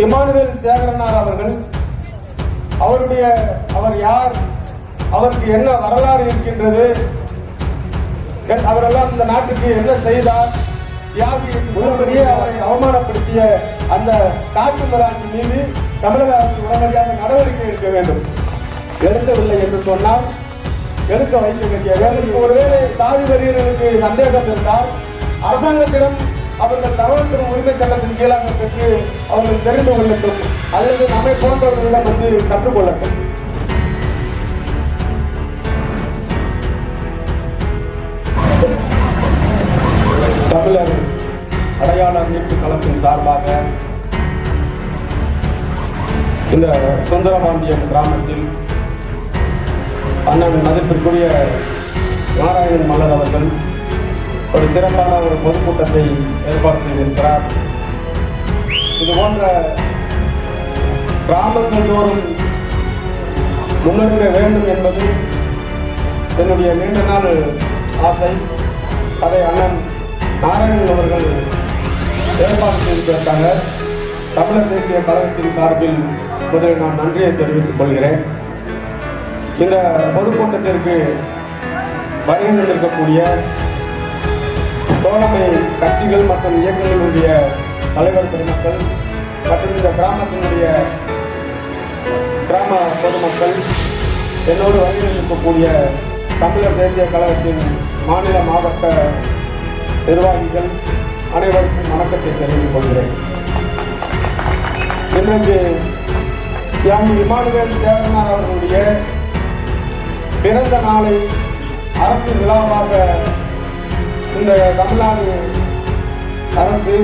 Emmanuel சேகரனார் அவர்கள் அவருடைய அவர் யார் அவருக்கு என்ன வரலாறு இருக்கின்றது அவரெல்லாம் இந்த நாட்டுக்கு என்ன செய்தார் தியாகி உள்ளபடியே அவரை அவமானப்படுத்திய அந்த காட்டு மராட்சி மீது தமிழக அரசு உடனடியாக நடவடிக்கை எடுக்க வேண்டும். எடுக்கவில்லை என்று சொன்னால் எடுக்க வைக்க வேண்டிய வேலை. ஒருவேளை சாதி வெறியர்களுக்கு சந்தேகம் இருந்தால் அரசாங்கத்திடம் அவர்கள் தகவல் பெறும் உரிமை சட்டத்தின் கீழாக பெற்று அவர்கள் தெரிந்து கொள்ளட்டும். அல்லது நம்மை போன்றவர்களிடம் வந்து கற்றுக்கொள்ளட்டும் தமிழர் அடையாள அமைப்பு களத்தின் சார்பாக இந்த சுந்தரபாண்டியம் கிராமத்தில் அண்ணன் மதிப்பிற்குரிய நாராயணன் மலர் அவர்கள் ஒரு சிறப்பான ஒரு பொதுக்கூட்டத்தை ஏற்பாடு செய்திருக்கிறார். இது போன்ற கிராமங்கள் தோறும் முன்னெடுக்க வேண்டும் என்பது என்னுடைய நீண்ட நாள் ஆசை. அதை அண்ணன் நாராயணன் அவர்கள் ஏற்பாடு செய்திருக்காங்க தமிழர் தேசிய கழகத்தின் சார்பில் முதலில் நான் நன்றியை தெரிவித்துக் கொள்கிறேன். இந்த பொதுக்கூட்டத்திற்கு வருகை இருக்கக்கூடிய தோழமை கட்சிகள் மற்றும் இயக்கங்களுடைய தலைவர் பெருமக்கள் மற்றும் இந்த கிராமத்தினுடைய கிராம பொதுமக்கள் என்னோடு வருகை இருக்கக்கூடிய தமிழர் தேசிய கழகத்தின் மாநில மாவட்ட நிர்வாகிகள் அனைவருக்கும் வணக்கத்தை தெரிவித்துக் கொள்கிறேன். இன்றைக்கு தியாகி இமானுவேல் சேரனார் அவர்களுடைய பிறந்த நாளை அரசு விழாவாக இந்த தமிழ்நாடு அரசு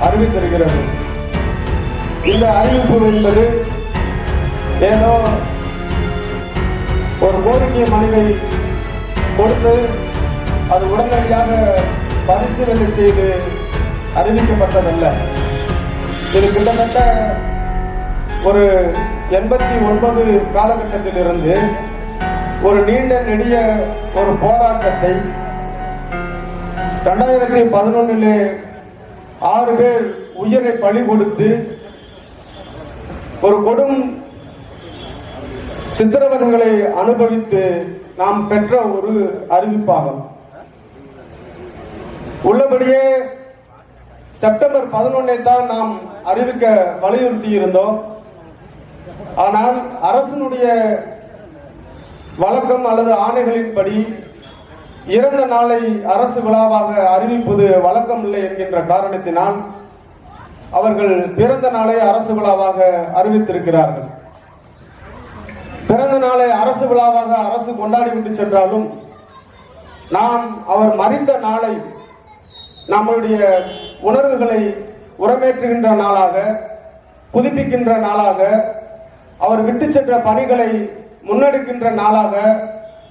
அறிவித்திருக்கிறது இந்த அறிவிப்பு என்பது ஏதோ ஒரு கோரிக்கை மனுவை கொடுத்து அது உடனடியாக பரிசீலனை செய்து அறிவிக்கப்பட்டதல்ல. இது கிட்டத்தட்ட ஒரு எண்பத்தி ஒன்பது காலகட்டத்திலிருந்து ஒரு நீண்ட நெடிய ஒரு போராட்டத்தை ரெண்டாயிரத்தி பதினொன்னிலே ஆறு பேர் உயிரை பலி கொடுத்து ஒரு கொடும் சித்திரவதைகளை அனுபவித்து நாம் பெற்ற ஒரு அறிவிப்பாகும். உள்ளபடியே செப்டம்பர் பதினொன்னை தான் நாம் அறிவிக்க வலியுறுத்தி இருந்தோம். ஆனால் அரசினுடைய வழக்கம் அல்லது ஆணைகளின்படி இறந்த நாளை அரசு விழாவாக அறிவிப்பது வழக்கம் இல்லை என்கின்ற காரணத்தினால் அவர்கள் பிறந்த நாளை அரசு விழாவாக அறிவித்திருக்கிறார்கள். பிறந்த நாளை அரசு விழாவாக அரசு கொண்டாடிவிட்டு சென்றாலும் நாம் அவர் மறைந்த நாளை நம்மளுடைய உணர்வுகளை உரமேற்றுகின்ற நாளாக புதுப்பிக்கின்ற நாளாக அவர் விட்டு சென்ற பணிகளை முன்னெடுக்கின்ற நாளாக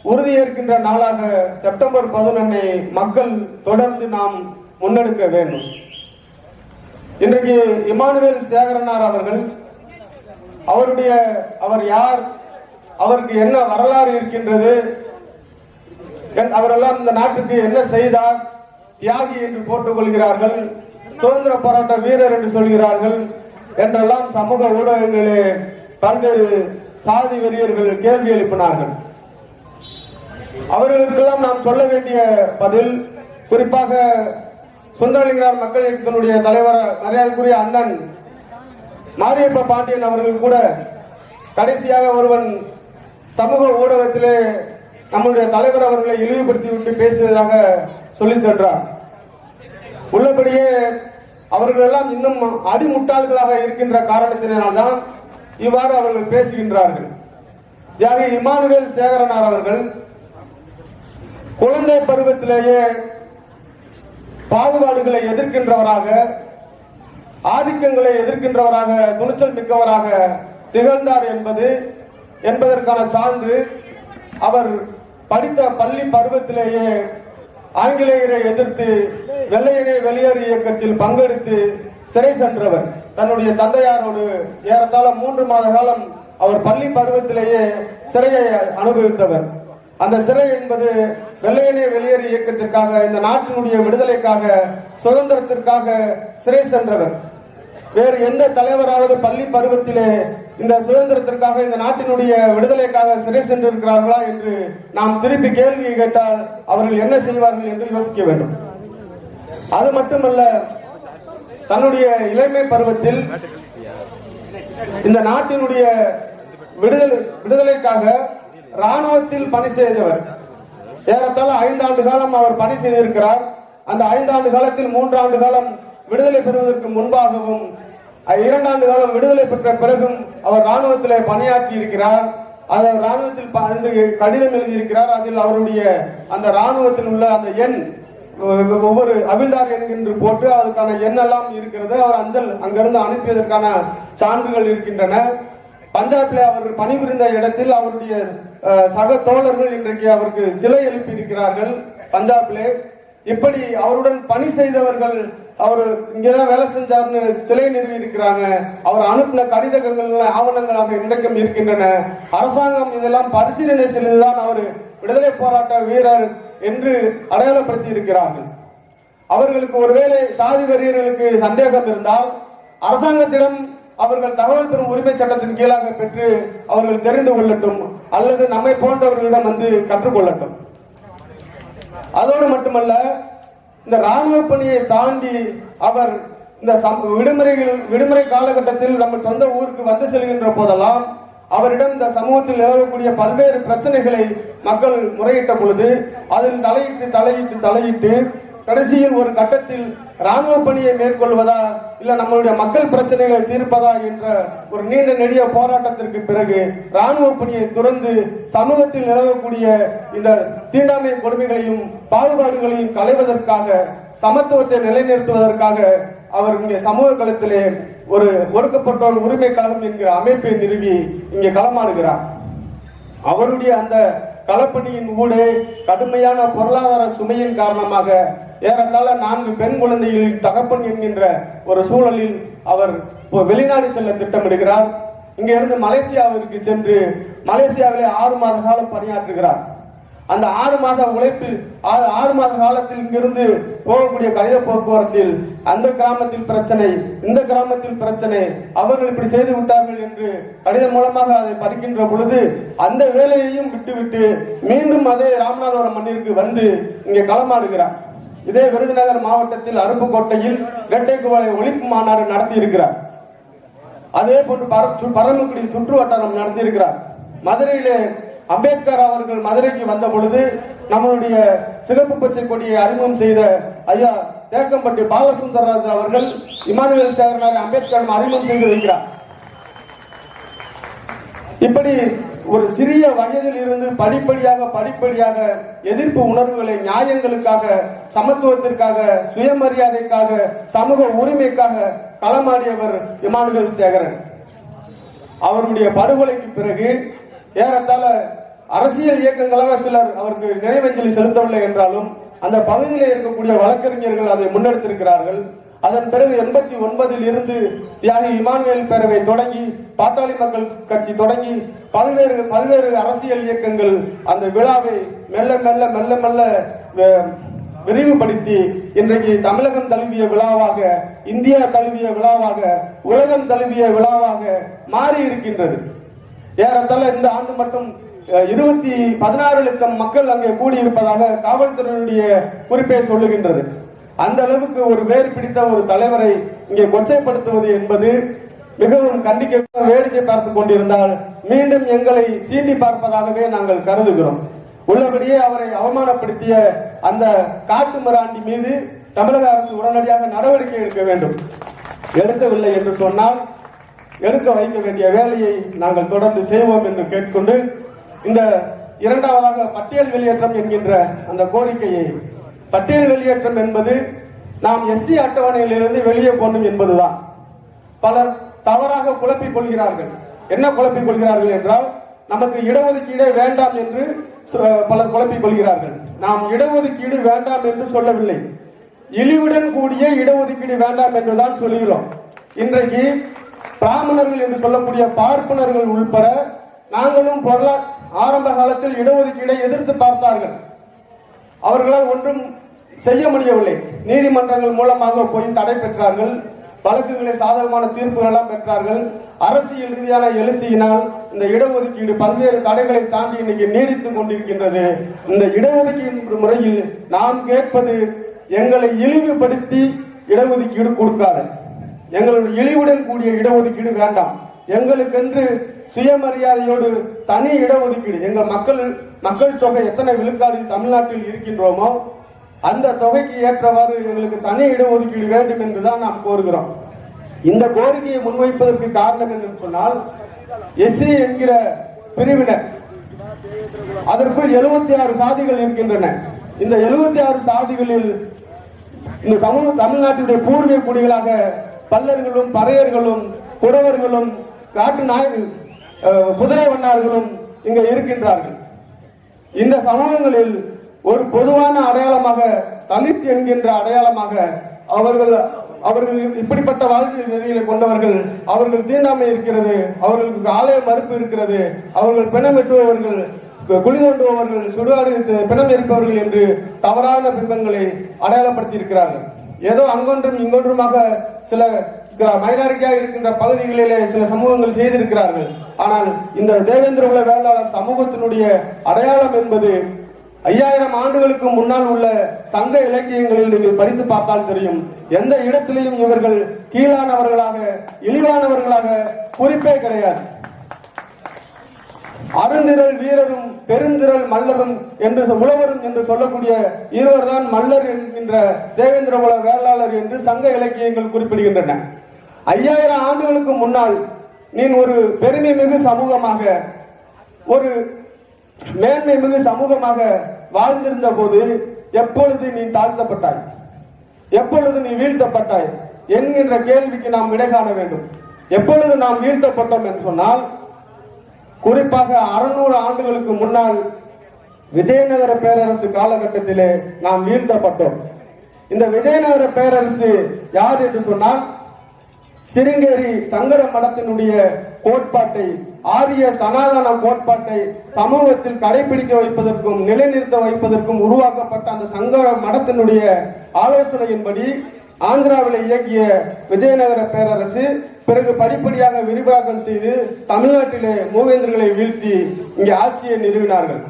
உறுதியேற்கின்ற நாளாக செப்டம்பர் பதினொன்னை மக்கள் தொடர்ந்து நாம் முன்னெடுக்க வேண்டும். இன்றைக்கு இமானுவேல் சேகரனார் அவர்கள் அவருடைய அவர் யார் அவருக்கு என்ன வரலாறு இருக்கின்றது என்- அவரெல்லாம் இந்த நாட்டுக்கு என்ன செய்தார் தியாகி என்று போட்டுக் கொள்கிறார்கள் சுதந்திர போராட்ட வீரர் என்று சொல்கிறார்கள் என்றெல்லாம் சமூக ஊடகங்களிலே பல்வேறு சாதி வெறியர்கள் கேள்வி எழுப்பினார்கள். அவர்களுக்கெல்லாம் நாம் சொல்ல வேண்டிய பதில் குறிப்பாக சுந்தரலிங்கரார் மக்கள் இயக்கத்தினுடைய தலைவர் மரியாதைக்குரிய அண்ணன் மாரியப்ப பாண்டியன் அவர்கள் கூட கடைசியாக ஒருவன் சமூக ஊடகத்திலே நம்முடைய தலைவர் அவர்களை இழிவுபடுத்தி விட்டு பேசியதாக சொல்லி சென்றார். உள்ளபடியே அவர்கள் எல்லாம் இன்னும் அடிமுட்டாள்களாக இருக்கின்ற காரணத்தினால்தான் இவ்வாறு அவர்கள் பேசுகின்றார்கள். தியாகி இமானுவேல் சேகரனார் அவர்கள் குழந்தை பருவத்திலேயே பாகுபாடுகளை எதிர்க்கின்றவராக ஆதிக்கங்களை எதிர்க்கின்றவராக துணிச்சல் மிக்கவராக திகழ்ந்தார் என்பது என்பதற்கான சான்று அவர் படித்த பள்ளி பருவத்திலேயே ஆங்கிலேயரை எதிர்த்து வெள்ளையனே வெளியேறு இயக்கத்தில் பங்கெடுத்து சிறை சென்றவர். தன்னுடைய தந்தையாரோடு ஏறத்தாழ மூன்று மாத காலம் அவர் பள்ளி பருவத்திலேயே சிறையை அனுபவித்தவர். அந்த சிறை என்பது வெள்ளையனே வெளியேறு இயக்கத்திற்காக இந்த நாட்டினுடைய விடுதலைக்காக சுதந்திரத்திற்காக சிறை சென்றவர். வேறு எந்த தலைவராவது பள்ளி பருவத்திலே இந்த சுதந்திரத்திற்காக இந்த நாட்டினுடைய விடுதலைக்காக சிறை சென்றிருக்கிறார்களா என்று நாம் திருப்பி கேள்வி கேட்டால் அவர்கள் என்ன செய்வார்கள் என்று யோசிக்க வேண்டும். அது மட்டுமல்ல தன்னுடைய இளமை பருவத்தில் இந்த நாட்டினுடைய விடுதலை விடுதலைக்காக ராணுவத்தில் பணி செய்தவர். ஏறத்தாழ ஐந்தாண்டு காலம் அவர் பணி செய்திருக்கிறார். அந்த ஐந்தாண்டு காலத்தில் மூன்றாண்டு காலம் விடுதலை பெறுவதற்கு முன்பாகவும் இரண்டாண்டு காலம் விடுதலை பெற்ற பிறகும் அவர் ராணுவத்தில் பணியாற்றி இருக்கிறார் அவர் ராணுவத்தில் கடிதம் எழுதியிருக்கிறார். அதில் அவருடைய அந்த ராணுவத்தில் உள்ள அந்த எண் ஒ- ஒவ்வொரு அவிழ்தார் என்று போட்டு அதுக்கான எண்ணெல்லாம் இருக்கிறது. அவர் அஞ்சல் அங்கிருந்து அனுப்பியதற்கான சான்றுகள் இருக்கின்றன. பஞ்சாபில் அவர் பணிபுரிந்த இடத்தில் அவருடைய சக தோழர்கள் இன்றைக்கு அவருக்கு சிலை எழுப்பி இருக்கிறார்கள் பஞ்சாபிலே. இப்படி அவருடன் பணி செய்தவர்கள் அவர் இங்கதான் வேலை செஞ்சார்னு சிலை நிறுவி இருக்கிறாங்க அவர் அனுப்பின கடிதங்கள் ஆவணங்களாக இன்றைக்கும் இருக்கின்றன. அரசாங்கம் இதெல்லாம் பரிசீலனை செய்ததுதான் அவர் விடுதலை போராட்ட வீரர் என்று அடையாளப்படுத்தி இருக்கிறார்கள் அவர்களுக்கு ஒருவேளை சாதி வெறியர்களுக்கு சந்தேகம் இருந்தால் அரசாங்கத்திடம் அவர்கள் தகவல் பெறும் உரிமை சட்டத்தின் கீழாக பெற்று அவர்கள் தெரிந்து கொள்ளட்டும். அல்லது நம்மை போன்றவர்களிடம் வந்து கற்றுக்கொள்ளட்டும். அதோடு மட்டுமல்ல இந்த ராணுவ பணியை தாண்டி அவர் இந்த சம்- விடுமுறைகள் விடுமுறை காலகட்டத்தில் நம்ம சொந்த ஊருக்கு வந்து செல்கின்ற போதெல்லாம் அவரிடம் இந்த சமூகத்தில் நிலவக்கூடிய பல்வேறு பிரச்சனைகளை மக்கள் முறையிட்ட பொழுது அதில் தலையிட்டு தலையிட்டு தலையிட்டு கடைசியில் ஒரு கட்டத்தில் ராணுவ பணியை மேற்கொள்வதா இல்ல நம்மளுடைய மக்கள் பிரச்சனைகளை தீர்ப்பதா என்ற ஒரு நீண்ட நெடிய போராட்டத்திற்கு பிறகு ராணுவ பணியை துறந்து சமூகத்தில் நிலவக்கூடிய இந்த தீண்டாமை கொடுமைகளையும் பாகுபாடுகளையும் களைவதற்காக சமத்துவத்தை நிலைநிறுத்துவதற்காக அவர் இங்கே சமூக களத்திலே ஒரு ஒடுக்கப்பட்டோர் உரிமை கழகம் என்கிற அமைப்பை நிறுவி இங்கே களமாடுகிறார். அவருடைய அந்த களப்பணியின் ஊடே கடுமையான பொருளாதார சுமையின் காரணமாக ஏறத்தாழ நான்கு பெண் குழந்தைகளின் தகப்பன் என்கின்ற ஒரு சூழலில் அவர் வெளிநாடு செல்ல திட்டமிடுகிறார். இங்க இருந்து மலேசியாவிற்கு சென்று மலேசியாவிலே ஆறு மாத காலம் பணியாற்றுகிறார். அந்த ஆறு மாத உழைப்பு ஆறு மாத காலத்தில் இங்கிருந்து போகக்கூடிய கடித போக்குவரத்தில் அந்த கிராமத்தில் பிரச்சனை இந்த கிராமத்தில் பிரச்சனை அவர்கள் இப்படி செய்து விட்டார்கள் என்று கடிதம் மூலமாக அதை பறிக்கின்ற பொழுது அந்த வேலையையும் விட்டுவிட்டு மீண்டும் அதே ராமநாதபுரம் மண்ணிற்கு வந்து இங்கே களமாடுகிறார். இதே விருதுநகர் மாவட்டத்தில் அருப்புக்கோட்டையில் இரட்டைக்குவாலை ஒழிப்பு மாநாடு நடத்தி இருக்கிறார் அதே போன்று பர- பரமக்குடி சுற்று வட்டாரம் நடத்தியிருக்கிறார். மதுரையிலே அம்பேத்கர் அவர்கள் மதுரைக்கு வந்த பொழுது நம்மளுடைய சிகப்பு பச்சை கொடியை அறிமுகம் செய்த ஐயா தேக்கம்பட்டி பாலசுந்தரராஜ் அவர்கள் இமானுவேல் சேகரனாரை அம்பேத்கர் அறிமுகம் செய்து வைக்கிறார் இப்படி ஒரு சிறிய வயதில் இருந்து படிப்படியாக படிப்படியாக எதிர்ப்பு உணர்வுகளை நியாயங்களுக்காக சமத்துவத்திற்காக சுயமரியாதைக்காக சமூக உரிமைக்காக களமாடியவர் இமானுவேல் சேகரன். அவருடைய படுகொலைக்கு பிறகு ஏறத்தாழ அரசியல் இயக்கங்களாக சிலர் அவருக்கு நினைவஞ்சலி செலுத்தவில்லை என்றாலும் அந்த பகுதியில் இருக்கக்கூடிய வழக்கறிஞர்கள் அதை முன்னெடுத்திருக்கிறார்கள். அதன் பிறகு எண்பத்தி ஒன்பதில் இருந்து தியாகி இமானுவேல் பேரவை தொடங்கி பாத்தாளி மக்கள் கட்சி தொடங்கி பல்வேறு பல்வேறு அரசியல் இயக்கங்கள் அந்த விழாவை மெல்ல மெல்ல மெல்ல மெல்ல விரிவுபடுத்தி இன்றைக்கு தமிழகம் தழுவிய விழாவாக இந்தியா தழுவிய விழாவாக உலகம் தழுவிய விழாவாக மாறி இருக்கின்றது. ஏறத்தாழ இந்த ஆண்டு மட்டும் இருபத்தி பதினாறு லட்சம் மக்கள் அங்கே கூடியிருப்பதாக காவல்துறையினுடைய குறிப்பே சொல்லுகின்றது. அந்த அளவுக்கு ஒரு வேறு பிடித்த ஒரு தலைவரை இங்கே கொச்சைப்படுத்துவது என்பது மிகவும் கண்டிக்க வேடிக்கை பார்த்துக் கொண்டிருந்தால் மீண்டும் எங்களை தீண்டி பார்ப்பதாகவே நாங்கள் கருதுகிறோம். உள்ளபடியே அவரை அவமானப்படுத்திய அந்த காட்டு மிராண்டி மீது தமிழக அரசு உடனடியாக நடவடிக்கை எடுக்க வேண்டும். எடுக்கவில்லை என்று சொன்னால் எடுக்க வைக்க வேண்டிய வேலையை நாங்கள் தொடர்ந்து செய்வோம் என்று கேட்டுக்கொண்டு இந்த இரண்டாவதாக பட்டியல் வெளியேற்றம் என்கின்ற அந்த கோரிக்கையை பட்டியல் வெளியேற்றம் என்பது நாம் எஸ்சி அட்டவணையிலிருந்து வெளியே போகணும் என்பதுதான். பலர் தவறாக குழப்பிக் கொள்கிறார்கள். என்ன குழப்பிக் கொள்கிறார்கள் என்றால் நமக்கு இடஒதுக்கீடே வேண்டாம் என்று சொ- பலர் குழப்பிக் கொள்கிறார்கள். நாம் இடஒதுக்கீடு வேண்டாம் என்று சொல்லவில்லை. இழிவுடன் கூடிய இடஒதுக்கீடு வேண்டாம் என்றுதான் சொல்கிறோம். இன்றைக்கு பிராமணர்கள் என்று சொல்லக்கூடிய பார்ப்பனர்கள் உள்பட நாங்களும் பொருளா ஆரம்ப காலத்தில் இடஒதுக்கீடை எதிர்த்து பார்த்தார்கள். அவர்களால் ஒன்றும் செய்ய முடியவில்லை. நீதிமன்றங்கள் மூலமாக போய் தடை பெற்றார்கள். வழக்குகளை சாதகமான தீர்ப்புகளெல்லாம் பெற்றார்கள். அரசியல் ரீதியான எழுச்சியினால் இந்த இடஒதுக்கீடு பல்வேறு தடைகளை தாண்டி இன்னைக்கு நீடித்துக் கொண்டிருக்கின்றது. இந்த இடஒதுக்கீடு முறையில் நாம் கேட்பது எங்களை இழிவுபடுத்தி இடஒதுக்கீடு கொடுக்காது. எங்களுடைய இழிவுடன் கூடிய இடஒதுக்கீடு வேண்டாம். எங்களுக்கென்று சுயமரியாதையோடு தனி இடஒதுக்கீடு. எங்கள் மக்கள் மக்கள் தொகை எத்தனை விழுக்காடு தமிழ்நாட்டில் இருக்கின்றோமோ அந்த தொகைக்கு ஏற்றவாறு எங்களுக்கு தனி இடஒதுக்கீடு வேண்டும் என்றுதான் நாம் கோருகிறோம். இந்த கோரிக்கையை முன்வைப்பதற்கு காரணம் என்று சொன்னால் எஸ்சி என்கிற பிரிவினர் அதற்குள் எழுபத்தி ஆறு சாதிகள் இருக்கின்றன. இந்த எழுபத்தி ஆறு சாதிகளில் இந்த சமூக தமிழ்நாட்டினுடைய பூர்வீக குடிகளாக பல்லர்களும் பறையர்களும் குடவர்களும் காட்டு நாய் குதிரை வண்ணார்களும் இங்க இருக்கின்றார்கள். இந்த சமூகங்களில் ஒரு பொதுவான அடையாளமாக தலித் என்கின்ற அடையாளமாக அவர்கள் அவர்கள் இப்படிப்பட்ட வாழ்க்கை நெறிகளை கொண்டவர்கள் அவர்கள் தீண்டாமை இருக்கிறது அவர்களுக்கு ஆலய மறுப்பு இருக்கிறது அவர்கள் பிணம் வெட்டுபவர்கள் குழி தோண்டுபவர்கள் சுடுகாடு பிணம் இருப்பவர்கள் என்று தவறான பிம்பங்களை அடையாளப்படுத்தி இருக்கிறார்கள் ஏதோ அங்கொன்றும் இங்கொன்றுமாக சில மைனாரிட்டியாக இருக்கின்ற பகுதிகளிலே சில சமூகங்கள் செய்திருக்கிறார்கள். ஆனால் இந்த தேவேந்திர குல வேளாளர் சமூகத்தினுடைய அடையாளம் என்பது ஐயாயிரம் ஆண்டுகளுக்கு முன்னால் உள்ள சங்க இலக்கியங்களில் நீங்கள் படித்து பார்த்தால் தெரியும். எந்த இடத்திலையும் இவர்கள் கீழானவர்களாக இழிவானவர்களாக குறிப்பே கிடையாது. அருந்திரல் வீரரும் பெருந்திரல் மல்லரும் என்று உழவரும் என்று சொல்லக்கூடிய இருவர்தான் மல்லர் என்கின்ற தேவேந்திர குல வேளாளர் என்று சங்க இலக்கியங்கள் குறிப்பிடுகின்றன. ஐயாயிரம் ஆண்டுகளுக்கு முன்னால் நீ ஒரு பெருமை மிகு சமூகமாக ஒரு மேன்மை மிகு சமூகமாக வாழ்ந்திருந்த போது எப்பொழுது நீ தாழ்த்தப்பட்டாய்? எப்பொழுது நீ வீழ்த்தப்பட்டாய்? என்கின்ற கேள்விக்கு நாம் விடை காண வேண்டும். எப்பொழுது நாம் வீழ்த்தப்பட்டோம் என்று சொன்னால் குறிப்பாக அறுநூறு ஆண்டுகளுக்கு முன்னால் விஜயநகர பேரரசு காலகட்டத்திலே நாம் வீழ்த்தப்பட்டோம். இந்த விஜயநகர பேரரசு யார் என்று சொன்னால் சிருங்கேரி சங்கர மடத்தினுடைய கோட்பாட்டை ஆரிய சனாதன கோட்பாட்டை சமூகத்தில் கடைபிடிக்க வைப்பதற்கும் நிலைநிறுத்த வைப்பதற்கும் உருவாக்கப்பட்ட அந்த சங்கர மடத்தினுடைய ஆலோசனையின்படி ஆந்திராவில் இயக்கிய விஜயநகர பேரரசு பிறகு படிப்படியாக விரிவாக்கம் செய்து தமிழ்நாட்டிலே மூவேந்தர்களை வீழ்த்தி இங்கே ஆட்சியை நிறுவினார்கள்.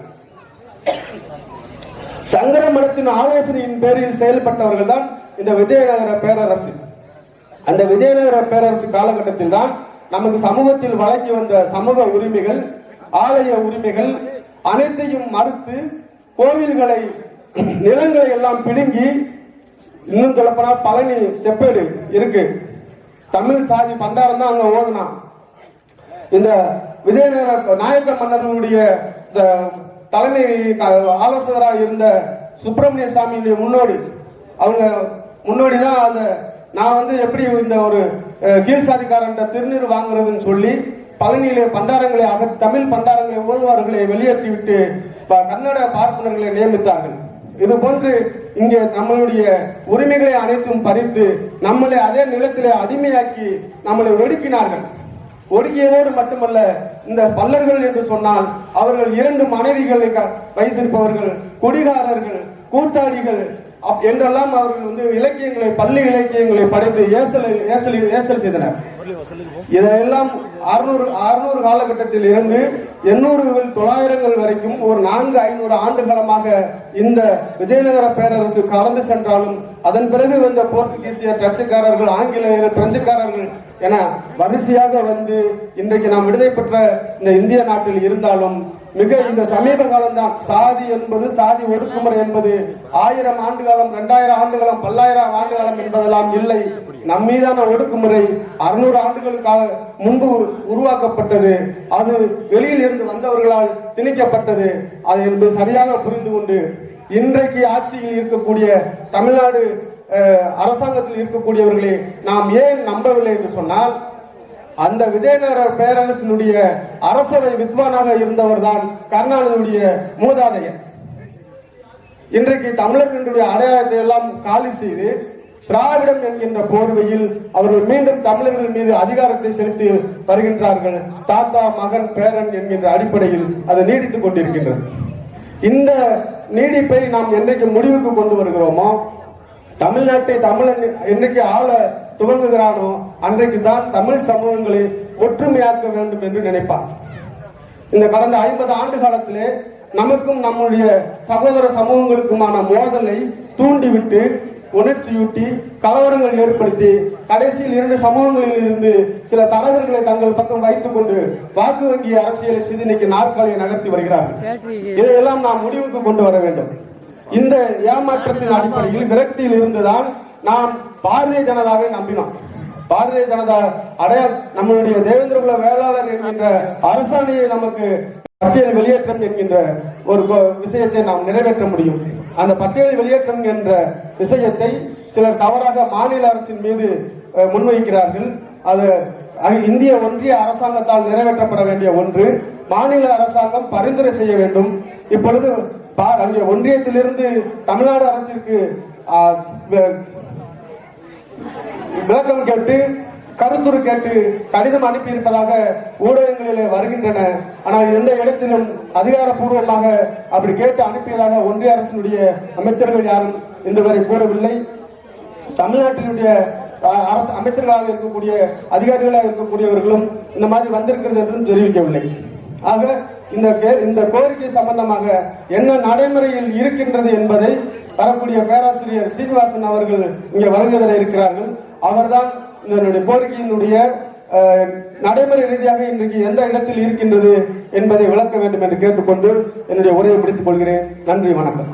சங்கர மடத்தின் ஆலோசனையின் பேரில் செயல்பட்டவர்கள் தான் இந்த விஜயநகர பேரரசு. அந்த விஜயநகர பேரரசு காலகட்டத்தில் தான் நமக்கு சமூகத்தில் வழங்கி வந்த சமூக உரிமைகள் ஆலய உரிமைகள் அனைத்தையும் மறுத்து கோவில்களை நிலங்களை எல்லாம் பிடுங்கி இன்னும் சொல்லப்போனா பழனி செப்பேடு இருக்கு. தமிழ் சாதி பண்டாரம் தான் அங்க ஓடுனா. இந்த விஜயநகர நாயக்க மன்னர்களுடைய இந்த தலைமை ஆலோசகராக இருந்த சுப்பிரமணிய சாமியுடைய முன்னோடி. அவங்க முன்னோடி தான் அந்த நான் வந்து எப்படி இந்த ஒரு கீழ் சாதிக்காரன் திருநீர் வாங்குறதுன்னு சொல்லி பழனியிலே பண்டாரங்களை அக தமிழ் பண்டாரங்களை ஓதுவார்களை வெளியேற்றி விட்டு கன்னட பார்ப்பனர்களை நியமித்தார்கள். இது போன்று இங்கே நம்மளுடைய உரிமைகளை அனைத்தும் பறித்து நம்மளை அதே நிலத்திலே அடிமையாக்கி நம்மளை ஒடுக்கினார்கள். ஒடுக்கியதோடு மட்டுமல்ல இந்த பல்லர்கள் என்று சொன்னால் அவர்கள் இரண்டு மனைவிகளை க- வைத்திருப்பவர்கள் குடிகாரர்கள் கூட்டாளிகள் அப்- என்றெல்லாம் அவர்கள் வந்து இலக்கியங்களை பள்ளி இலக்கியங்களை படைத்து ஏசல் ஏசல் ஏசல் செய்தனர். இதெல்லாம் அறுநூறு அறுநூறு காலகட்டத்தில் இருந்து எண்ணூறுகள் தொள்ளாயிரங்கள் வரைக்கும் ஒரு நான்கு ஐநூறு ஆண்டு காலமாக இந்த விஜயநகர பேரரசு கலந்து சென்றாலும் அதன் பிறகு வந்த போர்த்துகீசிய டச்சுக்காரர்கள் ஆங்கிலேயர் பிரெஞ்சுக்காரர்கள் என வரிசையாக வந்து இன்றைக்கு நாம் விடுதலை பெற்ற இந்த இந்திய நாட்டில் இருந்தாலும் மிக இந்த சமீப காலம்தான். சாதி என்பது சாதி ஒடுக்குமுறை என்பது ஆயிரம் ஆண்டு காலம் இரண்டாயிரம் ஆண்டு காலம் பல்லாயிரம் ஆண்டு காலம் என்பதெல்லாம் இல்லை. நம் மீதான ஒடுக்குமுறை அறுநூறு ஆண்டுகளுக்காக முன்பு உருவாக்கப்பட்டது. அது வெளியில் இருந்து வந்தவர்களால் திணிக்கப்பட்டது. அது என்பது சரியாக புரிந்து கொண்டு இன்றைக்கு ஆட்சியில் இருக்கக்கூடிய தமிழ்நாடு அரசாங்கத்தில் இருக்கக்கூடியவர்களை நாம் ஏன் நம்பவில்லை என்று சொன்னால் அந்த விஜயநகர பேரரசினுடைய அரசவை வித்வானாக இருந்தவர் தான் கருணாநிதியுடைய மூதாதையர். இன்றைக்கு தமிழர்களுடைய அடையாளத்தை எல்லாம் காலி செய்து திராவிடம் என்கின்ற போர்வையில் அவர்கள் மீண்டும் தமிழர்கள் மீது அதிகாரத்தை செலுத்தி வருகின்றார்கள். தாத்தா மகன் பேரன் என்கின்ற அடிப்படையில் அது நீடித்துக் கொண்டிருக்கின்றது. இந்த நீடிப்பை நாம் என்றைக்கு முடிவுக்கு கொண்டு வருகிறோமோ தமிழ்நாட்டை தமிழன் என்னைக்கு ஆள துவங்குகிறானோ அன்றைக்கு தான் தமிழ் சமூகங்களை ஒற்றுமையாக்க வேண்டும் என்று நினைப்பான் இந்த கடந்த ஐம்பது ஆண்டு காலத்திலே நமக்கும் நம்முடைய சகோதர சமூகங்களுக்குமான மோதலை தூண்டிவிட்டு உணர்ச்சியூட்டி கலவரங்கள் ஏற்படுத்தி கடைசியில் இரண்டு சமூகங்களில் இருந்து சில தலைவர்களை தங்கள் பக்கம் வைத்துக் கொண்டு வாக்கு வங்கி அரசியலை சிதனைக்கு நாற்காலியை நகர்த்தி வருகிறார்கள். இதையெல்லாம் நாம் முடிவுக்கு கொண்டு வர வேண்டும். இந்த ஏமாற்றத்தின் அடிப்படையில் விரக்தியில் இருந்துதான் நாம் பாரதிய ஜனதாவை நம்பினோம். பாரதிய ஜனதா அடைய நம்மளுடைய தேவேந்திரகுல வேளாளர் என்கின்ற அரசாணையை நமக்கு பட்டியல் வெளியேற்றம் என்கின்ற ஒரு விஷயத்தை நாம் நிறைவேற்ற முடியும். அந்த பட்டியல் வெளியேற்றம் என்ற விஷயத்தை சிலர் தவறாக மாநில அரசின் மீது முன்வைக்கிறார்கள். அது இந்திய ஒன்றிய அரசாங்கத்தால் நிறைவேற்றப்பட வேண்டிய ஒன்று. மாநில அரசாங்கம் பரிந்துரை செய்ய வேண்டும். இப்பொழுது ஒன்றியத்திலிருந்து தமிழ்நாடு அரசிற்கு விளக்கம் கேட்டு கருத்துரு கேட்டு கடிதம் அனுப்பியிருப்பதாக ஊடகங்களிலே வருகின்றன. ஆனால் எந்த இடத்திலும் அதிகாரப்பூர்வமாக அப்படி கேட்டு அனுப்பியதாக ஒன்றிய அரசினுடைய அமைச்சர்கள் யாரும் இன்று வரை கூறவில்லை. தமிழ்நாட்டினுடைய அரசு அமைச்சர்களாக இருக்கக்கூடிய அதிகாரிகளாக இருக்கக்கூடியவர்களும் இந்த மாதிரி வந்திருக்கிறது என்றும் தெரிவிக்கவில்லை. ஆக இந்த இந்த கோரிக்கை சம்பந்தமாக என்ன நடைமுறையில் இருக்கின்றது என்பதை வரக்கூடிய பேராசிரியர் சீனிவாசன் அவர்கள் இங்கே வருகை இருக்கிறார்கள். அவர்தான் இதனுடைய கோரிக்கையினுடைய நடைமுறை ரீதியாக இன்றைக்கு எந்த இடத்தில் இருக்கின்றது என்பதை விளக்க வேண்டும் என்று கேட்டுக்கொண்டு என்னுடைய உரையை முடித்துக் கொள்கிறேன். நன்றி வணக்கம்.